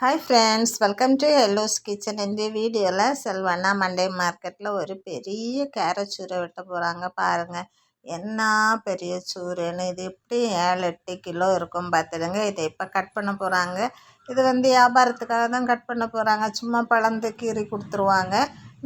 Hi friends welcome to எல்லோஸ் kitchen இந்த வீடியோவில் செல்வண்ணா மண்டே மார்க்கெட்டில் ஒரு பெரிய கேரட் சூரை வெட்ட போகிறாங்க பாருங்கள் என்ன பெரிய சூருன்னு இது எப்படி ஏழு எட்டு கிலோ இருக்கும் பார்த்துடுங்க. இதை இப்போ கட் பண்ண போகிறாங்க இது வந்து வியாபாரத்துக்காக தான் கட் பண்ண போகிறாங்க சும்மா பழந்து கீறி கொடுத்துருவாங்க.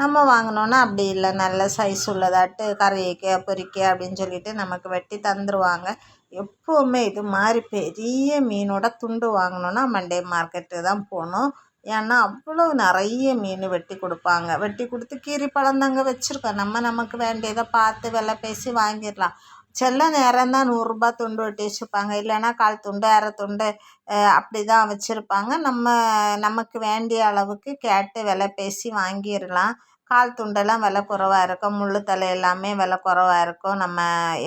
நம்ம வாங்கினோன்னா அப்படி இல்லை. நல்ல சைஸ் உள்ளதாட்டு கறிக்க பொறிக்க அப்படின்னு சொல்லிட்டு நமக்கு வெட்டி தந்துடுவாங்க எப்போவுமே இது மாதிரி பெரிய மீனோட துண்டு வாங்கினோன்னா மண்டே மார்க்கெட்டு தான் போகணும். ஏன்னா அவ்வளோ நிறைய மீன் வெட்டி கொடுப்பாங்க. வெட்டி கொடுத்து கீரி பழந்தாங்க வச்சுருக்கோம். நம்ம நமக்கு வேண்டியதை பார்த்து விலை பேசி வாங்கிடலாம். சில நேரம் தான் நூறுரூபா துண்டு ஒட்டி வச்சுருப்பாங்க இல்லைன்னா கால் துண்டு அரை துண்டு அப்படி தான் வச்சுருப்பாங்க. நம்ம நமக்கு வேண்டிய அளவுக்கு கேட்டு விலை பேசி வாங்கிடலாம். கால் துண்டெல்லாம் வில குறைவாக இருக்கும். முள் தலை எல்லாமே வில குறைவாக இருக்கும். நம்ம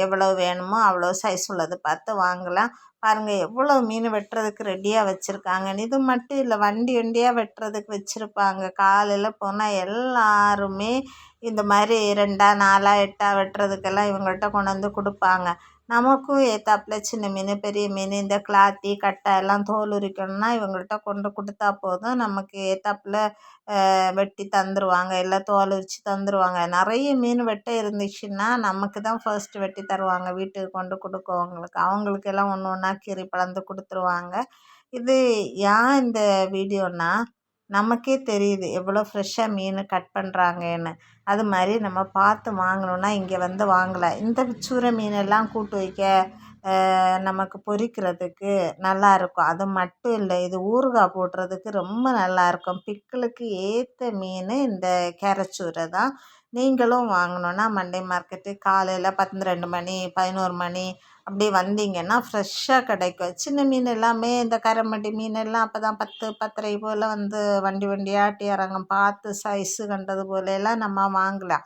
எவ்வளோ வேணுமோ அவ்வளோ சைஸ் உள்ளது பார்த்து வாங்கலாம். பாருங்கள் எவ்வளோ மீன் வெட்டுறதுக்கு ரெடியாக வச்சுருக்காங்கன்னு. இது மட்டும் இல்லை வண்டி வண்டியாக வெட்டுறதுக்கு வச்சுருப்பாங்க. காலையில் போனால் எல்லாருமே இந்த மாதிரி ரெண்டா நாலா எட்டா வெட்டுறதுக்கெல்லாம் இவங்கள்ட்ட கொண்டு வந்து கொடுப்பாங்க. நமக்கும் ஏற்றாப்புல சின்ன மீன் பெரிய மீன் இந்த கிளாத்தி கட்டை எல்லாம் தோல் உரிக்கணும்னா இவங்கள்ட்ட கொண்டு கொடுத்தா போதும். நமக்கு ஏற்றாப்புல வெட்டி தந்துடுவாங்க இல்லை தோல் உரித்து தந்துடுவாங்க நிறைய மீன் வெட்ட இருந்துச்சுன்னா நமக்கு தான் ஃபர்ஸ்ட்டு வெட்டி தருவாங்க. வீட்டுக்கு கொண்டு கொடுக்கவங்களுக்கு. அவங்களுக்கெல்லாம் ஒன்று ஒன்றா கீறி பழந்து கொடுத்துருவாங்க. இது ஏன் இந்த வீடியோன்னா நமக்கே தெரியுது எவ்வளோ ஃப்ரெஷ்ஷாக மீன் கட் பண்ணுறாங்கன்னு அது மாதிரி நம்ம பார்த்து வாங்கணுன்னா இங்கே வந்து வாங்கலை. இந்த சூரை மீனெல்லாம் கூட்டு வைக்க நமக்கு பொரிக்கிறதுக்கு நல்லாயிருக்கும் அது மட்டும் இல்லை இது ஊறுகாய் போடுறதுக்கு ரொம்ப நல்லாயிருக்கும் பிக்கிளுக்கு ஏற்ற மீன் இந்த கேரச்சூரை தான். நீங்களும் வாங்கணுன்னா மண்டே மார்க்கெட்டு காலையில் பத்து ரெண்டு மணி பதினோரு மணி அப்படி வந்தீங்கன்னா ஃப்ரெஷ்ஷாக கிடைக்கும். சின்ன மீன் எல்லாமே இந்த கரம்பட்டி மீன் எல்லாம் அப்போ தான் பத்து பத்தரை போல் வந்து வண்டி வண்டியாட்டி இறங்கும் பார்த்து சைஸு கண்டது போல எல்லாம் நம்ம வாங்கலாம்.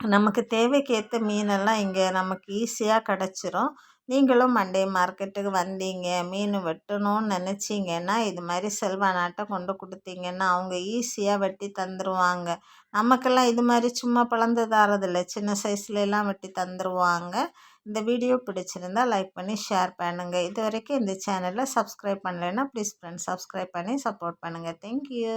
நமக்கு தேவைக்கேற்ற மீனெல்லாம் இங்கே நமக்கு ஈஸியாக கிடச்சிரும். நீங்களும் மண்டே மார்க்கெட்டுக்கு வந்தீங்க மீன் வெட்டணும்னு நினச்சிங்கன்னா இது மாதிரி செல்வானாட்ட கொண்டு கொடுத்தீங்கன்னா அவங்க ஈஸியாக வெட்டி தந்துடுவாங்க நமக்கெல்லாம் இது மாதிரி சும்மா பழந்து தரதில்லை சின்ன சைஸ்லலாம் வெட்டி தந்துடுவாங்க இந்த வீடியோ பிடிச்சிருந்தா லைக் பண்ணி ஷேர் பண்ணுங்கள் இது வரைக்கும் இந்த சேனலில் சப்ஸ்கிரைப் பண்ணலைன்னா ப்ளீஸ் ஃப்ரெண்ட்ஸ் சப்ஸ்கிரைப் பண்ணி சப்போர்ட் பண்ணுங்கள் தேங்க்யூ.